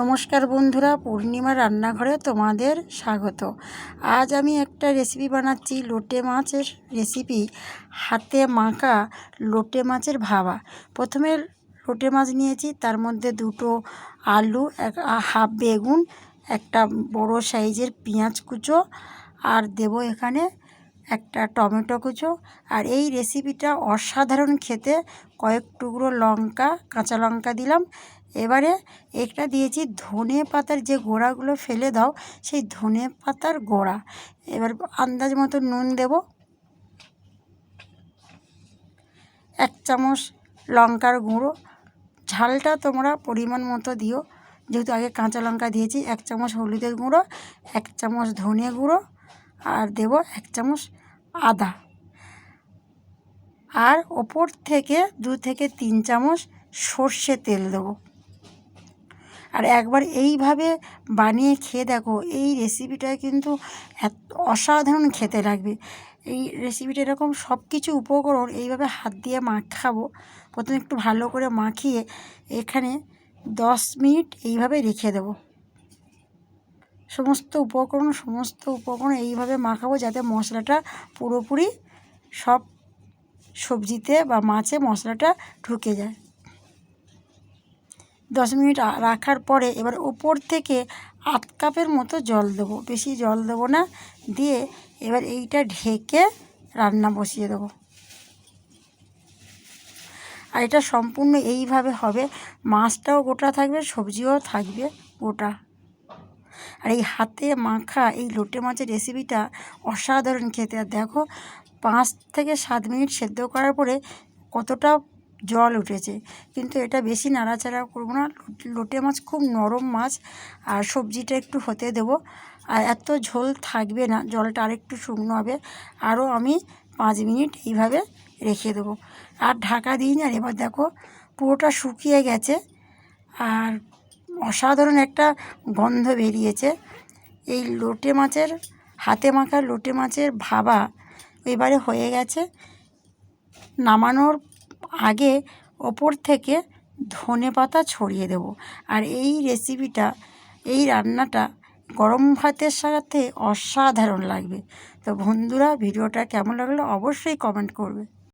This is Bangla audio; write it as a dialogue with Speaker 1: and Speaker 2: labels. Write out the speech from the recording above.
Speaker 1: নমস্কার বন্ধুরা, পূর্ণিমা রান্নাঘরে তোমাদের স্বাগত। আজ আমি একটা রেসিপি বানাচ্ছি, লোটে মাছের রেসিপি হাতে মাখা লোটে মাছের ভাবা। প্রথমে লোটে মাছ নিয়েছি, তার মধ্যে দুটো আলু, এক হাফ বেগুন, একটা বড় সাইজের পেঁয়াজ কুচো, আর দেব এখানে একটা টমেটো কুচো। আর এই রেসিপিটা অসাধারণ খেতে। কয়েক টুকরো লঙ্কা, কাঁচা লঙ্কা দিলাম এবারে একটা দিয়েছি ধনে পাতার যে গোড়াগুলো ফেলে দাও, সেই ধনে পাতার গোড়া। এবার আন্দাজ মতো নুন দেব। এক চামচ লঙ্কার গুঁড়ো। ঝালটা তোমরা পরিমাণ মতো দিও। যেহেতু আগে কাঁচা লঙ্কা দিয়েছি, এক চামচ হলুদের গুঁড়ো, এক চামচ ধনে গুঁড়ো, আর দেব এক চামচ আদা। আর ওপর থেকে দু থেকে তিন চামচ সর্ষে তেল দেবো। আর একবার এইভাবে বানিয়ে খেয়ে দেখো, এই রেসিপিটা কিন্তু এত অসাধারণ খেতে লাগবে। এই রেসিপিটা এরকম সব কিছু উপকরণ এইভাবে হাত দিয়ে মাখাবো। প্রথমে একটু ভালো করে মাখিয়ে এখানে দশ মিনিট এইভাবে রেখে দেবো। সমস্ত উপকরণ সমস্ত উপকরণ এইভাবে মাখাবো যাতে মশলাটা পুরোপুরি সব সবজিতে বা মাছে মশলাটা ঢুকে যায়। দশ মিনিট রাখার পরে এবার ওপর থেকে আধ কাপের মতো জল দেবো। বেশি জল দেবো না, দিয়ে এবার এইটা ঢেকে রান্না বসিয়ে দেবো। আর এটা সম্পূর্ণ এইভাবে হবে, মাছটাও গোটা থাকবে, সবজিও থাকবে গোটা। আর এই হাতে মাখা এই লোটে মাছের রেসিপিটা অসাধারণ খেতে। আর দেখো, পাঁচ থেকে সাত মিনিট সেদ্ধ করার পরে কতটা জল উঠেছে। কিন্তু এটা বেশি নাড়াচাড়া করব না। লোটে মাছ খুব নরম মাছ। আর সবজিটা একটু হতে দেব। আর এত ঝোল থাকবে না। জলটা আরেকটু শুকনো হবে। আরও আমি পাঁচ মিনিট এইভাবে রেখে দেবো। আর ঢাকা দিই না এবার দেখো পুরোটা শুকিয়ে গেছে। আর অসাধারণ একটা গন্ধ বেরিয়েছে। এই লোটে মাছের, হাতে মাখা লোটে মাছের ভাবা এবারে হয়ে গেছে। নামানোর আগে ওপর থেকে ধনে পাতা ছড়িয়ে দেব। আর এই রেসিপিটা এই রান্নাটা গরম ভাতের সাথে অসাধারণ লাগবে। তো বন্ধুরা, ভিডিওটা কেমন লাগল অবশ্যই কমেন্ট করবে।